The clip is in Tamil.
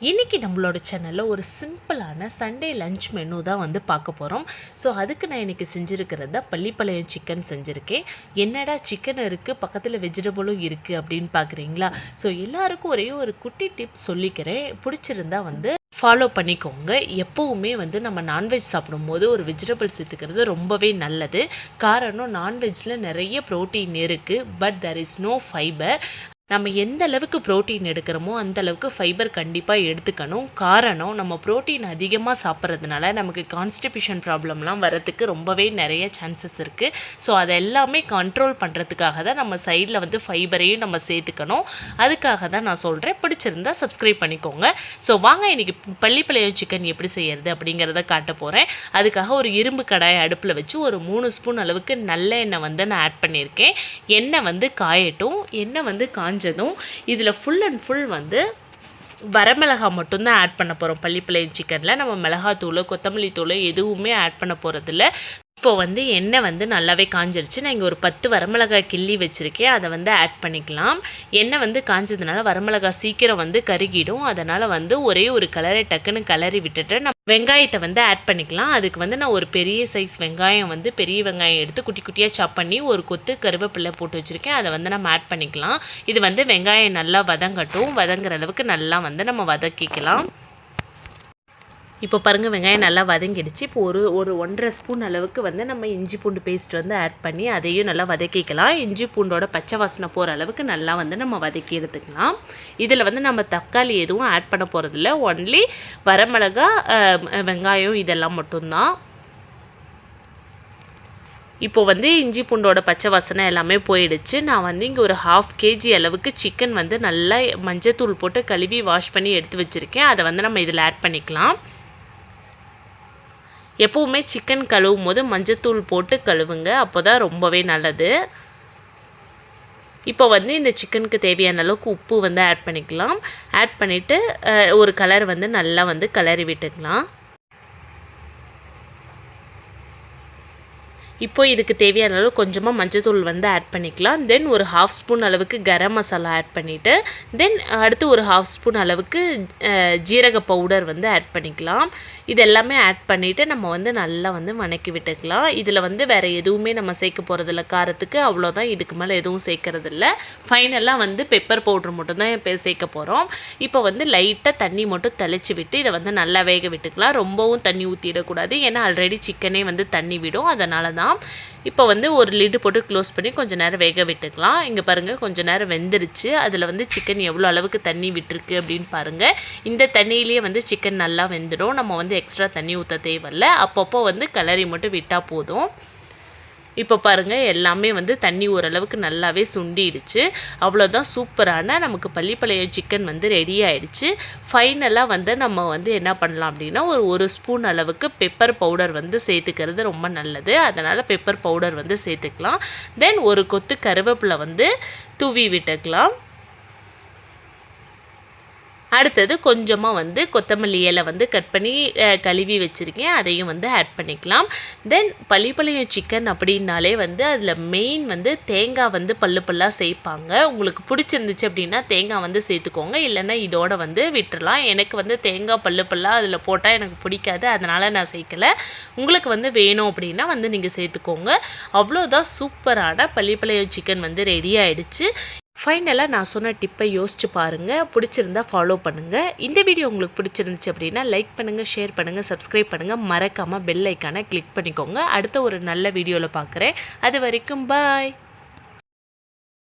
இன்றைக்கி நம்மளோட சேனலில் ஒரு சிம்பிளான சண்டே லஞ்ச் மெனு தான் வந்து பார்க்க போகிறோம் ஸோ அதுக்கு நான் இன்றைக்கி செஞ்சுருக்கிறது தான் பள்ளிப்பாளையம் சிக்கன் செஞ்சுருக்கேன். என்னடா சிக்கன் இருக்குது பக்கத்தில் வெஜிடபிளும் இருக்குது அப்படின்னு பார்க்குறீங்களா? ஸோ எல்லாருக்கும் ஒரே ஒரு குட்டி டிப் சொல்லிக்கிறேன். பிடிச்சிருந்தா வந்து ஃபாலோ பண்ணிக்கோங்க. எப்போவுமே வந்து நம்ம நான்வெஜ் சாப்பிடும்போது ஒரு வெஜிடபிள் சேர்த்துக்கிறது ரொம்பவே நல்லது. காரணம் நான்வெஜ்ஜில் நிறைய ப்ரோட்டீன் இருக்குது but there is no fibre நம்ம எந்த அளவுக்கு ப்ரோட்டீன் எடுக்கிறோமோ அந்த அளவுக்கு ஃபைபர் கண்டிப்பாக எடுத்துக்கணும். காரணம் நம்ம ப்ரோட்டீன் அதிகமாக சாப்பிட்றதுனால நமக்கு கான்ஸ்டிபியூஷன் ப்ராப்ளம்லாம் வரத்துக்கு ரொம்பவே நிறைய சான்சஸ் இருக்குது ஸோ அதை எல்லாமே கண்ட்ரோல் பண்ணுறதுக்காக தான் நம்ம சைடில் வந்து ஃபைபரையும் நம்ம சேர்த்துக்கணும். அதுக்காக தான் நான் சொல்கிறேன் பிடிச்சிருந்தா சப்ஸ்கிரைப் பண்ணிக்கோங்க. ஸோ வாங்க இன்றைக்கி பள்ளிப்பாளையம் சிக்கன் எப்படி செய்யறது அப்படிங்கிறத காட்ட போகிறேன் அதுக்காக ஒரு இரும்பு கடாயை அடுப்பில் வச்சு ஒரு மூணு ஸ்பூன் அளவுக்கு நல்ல எண்ணெய் வந்து நான் ஆட் பண்ணியிருக்கேன். எண்ணெய் வந்து காயட்டும். எண்ணெய் வந்து காஞ்ச காஞ்சதும் இதில் ஃபுல் அண்ட் ஃபுல் வந்து வரமிளகா மட்டும்தான் ஆட் பண்ண போகிறோம் பள்ளிப்பாளையம் சிக்கனில் நம்ம மிளகாத்தூள் கொத்தமல்லி தூள் எதுவுமே ஆட் பண்ண போகிறதில்ல இப்போ வந்து எண்ணெய் வந்து நல்லாவே காஞ்சிருச்சு. நான் இங்கே ஒரு பத்து வரமிளகாய் கிள்ளி வச்சுருக்கேன். அதை வந்து ஆட் பண்ணிக்கலாம். எண்ணெய் வந்து காஞ்சதுனால வரமிளகாய் சீக்கிரம் வந்து கருகிடும். அதனால் வந்து ஒரே ஒரு கலரை டக்குன்னு கலரி விட்டுட்டு நம்ம வெங்காயத்தை வந்து ஆட் பண்ணிக்கலாம். அதுக்கு வந்து நான் ஒரு பெரிய சைஸ் வெங்காயம் வந்து பெரிய வெங்காயம் எடுத்து குட்டி குட்டியாக சாப் பண்ணி ஒரு கொத்து கருவேப்பிலை போட்டு வச்சுருக்கேன். அதை வந்து நம்ம ஆட் பண்ணிக்கலாம். இது வந்து வெங்காயம் நல்லா வதங்கட்டும். வதங்குற அளவுக்கு நல்லா வந்து நம்ம வதக்கிக்கலாம். இப்போ பாருங்கள் வெங்காயம் நல்லா வதங்கிடுச்சு. இப்போ ஒரு ஒரு ஒன்றரை ஸ்பூன் அளவுக்கு வந்து நம்ம இஞ்சி பூண்டு பேஸ்ட் வந்து ஆட் பண்ணி அதையும் நல்லா வதக்கிக்கலாம். இஞ்சி பூண்டோட பச்சை வாசனை போகிற அளவுக்கு நல்லா வந்து நம்ம வதக்கி எடுத்துக்கலாம். இதில் வந்து நம்ம தக்காளி எதுவும் ஆட் பண்ண போகிறதில்ல ஒன்லி வரமிளகா வெங்காயம் இதெல்லாம் மட்டும்தான். இப்போ வந்து இஞ்சி பூண்டோட பச்சை வாசனை எல்லாமே போயிடுச்சு. நான் வந்து இங்கே ஒரு ஹாஃப் கேஜி அளவுக்கு சிக்கன் வந்து நல்லா மஞ்சத்தூள் போட்டு கழுவி வாஷ் பண்ணி எடுத்து வச்சுருக்கேன். அதை வந்து நம்ம இதில் ஆட் பண்ணிக்கலாம். எப்போவுமே சிக்கன் கழுவும் போது மஞ்சத்தூள் போட்டு கழுவுங்க அப்போ தான் ரொம்பவே நல்லது. இப்போ வந்து இந்த சிக்கனுக்கு தேவையான அளவுக்கு உப்பு வந்து ஆட் பண்ணிக்கலாம். ஆட் பண்ணிவிட்டு ஒரு கலர் வந்து நல்லா வந்து கலரி விட்டுக்கலாம். இப்போ இதுக்கு தேவையான அளவு கொஞ்சமாக மஞ்சத்தூள் வந்து ஆட் பண்ணிக்கலாம். தென் ஒரு ஹாஃப் ஸ்பூன் அளவுக்கு கரம் மசாலா ஆட் பண்ணிவிட்டு தென் அடுத்து ஒரு ஹாஃப் ஸ்பூன் அளவுக்கு ஜீரக பவுடர் வந்து ஆட் பண்ணிக்கலாம். இது எல்லாமே ஆட் பண்ணிவிட்டு நம்ம வந்து நல்லா வந்து வணக்கி விட்டுக்கலாம். இதில் வந்து வேறு எதுவுமே நம்ம சேர்க்க போகிறதில்ல காரத்துக்கு அவ்வளோதான் இதுக்கு மேலே எதுவும் சேர்க்கறதில்ல. ஃபைனலாக வந்து பெப்பர் பவுட்ரு மட்டும்தான் இப்போ சேர்க்க போகிறோம் இப்போ வந்து லைட்டாக தண்ணி மட்டும் தெளிச்சு விட்டு இதை வந்து நல்லா வேக விட்டுக்கலாம். ரொம்பவும் தண்ணி ஊற்றிடக்கூடாது ஏன்னா ஆல்ரெடி சிக்கனே வந்து தண்ணி விடும். அதனால தான் தான் இப்போ வந்து ஒரு லிட்டு போட்டு க்ளோஸ் பண்ணி கொஞ்சம் நேரம் வேக விட்டுக்கலாம். இங்கே பாருங்கள் கொஞ்சம் நேரம் வெந்துருச்சு. அதில் வந்து சிக்கன் எவ்வளோ அளவுக்கு தண்ணி விட்டுருக்கு அப்படின்னு பாருங்கள் இந்த தண்ணியிலேயே வந்து சிக்கன் நல்லா வெந்துடும். நம்ம வந்து எக்ஸ்ட்ரா தண்ணி ஊற்ற தேவையில்ல. அப்பப்போ வந்து கலரி மட்டும் விட்டால் போதும். இப்போ பாருங்கள் எல்லாமே வந்து தண்ணி ஓரளவுக்கு நல்லாவே சுண்டிடுச்சு. அவ்வளோதான் சூப்பரான நமக்கு பள்ளிப்பாளையம் சிக்கன் வந்து ரெடி ஆகிடுச்சு ஃபைனலாக வந்து நம்ம வந்து என்ன பண்ணலாம் அப்படின்னா ஒரு ஒரு ஸ்பூன் அளவுக்கு பெப்பர் பவுடர் வந்து சேர்த்துக்கிறது ரொம்ப நல்லது. அதனால் பெப்பர் பவுடர் வந்து சேர்த்துக்கலாம். தென் ஒரு கொத்து கருவேப்பிலை வந்து தூவி விட்டுக்கலாம். அடுத்தது கொஞ்சமாக வந்து கொத்தமல்லி இலை வந்து கட் பண்ணி கழுவி வச்சுருக்கேன். அதையும் வந்து ஆட் பண்ணிக்கலாம். தென் பள்ளிப்பாளையம் சிக்கன் அப்படின்னாலே வந்து அதில் மெயின் வந்து தேங்காய் வந்து பல்லு பல்லாக சேர்ப்பாங்க உங்களுக்கு பிடிச்சிருந்துச்சு அப்படின்னா தேங்காய் வந்து சேர்த்துக்கோங்க. இல்லைன்னா இதோட வந்து விட்டுறலாம். எனக்கு வந்து தேங்காய் பல்லு பல்லாக அதில் போட்டால் எனக்கு பிடிக்காது. அதனால் நான் சேர்க்கலை. உங்களுக்கு வந்து வேணும் அப்படின்னா வந்து நீங்கள் சேர்த்துக்கோங்க. அவ்வளோதான் சூப்பரான பள்ளிப்பாளையம் சிக்கன் வந்து ரெடி ஆகிடுச்சு ஃபைனலாக நான் சொன்ன டிப்பை யோசிச்சு பாருங்கள் பிடிச்சிருந்தா ஃபாலோ பண்ணுங்கள் இந்த வீடியோ உங்களுக்கு பிடிச்சிருந்துச்சு அப்படின்னா லைக் பண்ணுங்கள் ஷேர் பண்ணுங்கள் சப்ஸ்கிரைப் பண்ணுங்கள் மறக்காமல் பெல் ஐக்கானை கிளிக் பண்ணிக்கோங்க. அடுத்த ஒரு நல்ல வீடியோவில் பார்க்குறேன் அது வரைக்கும் பாய்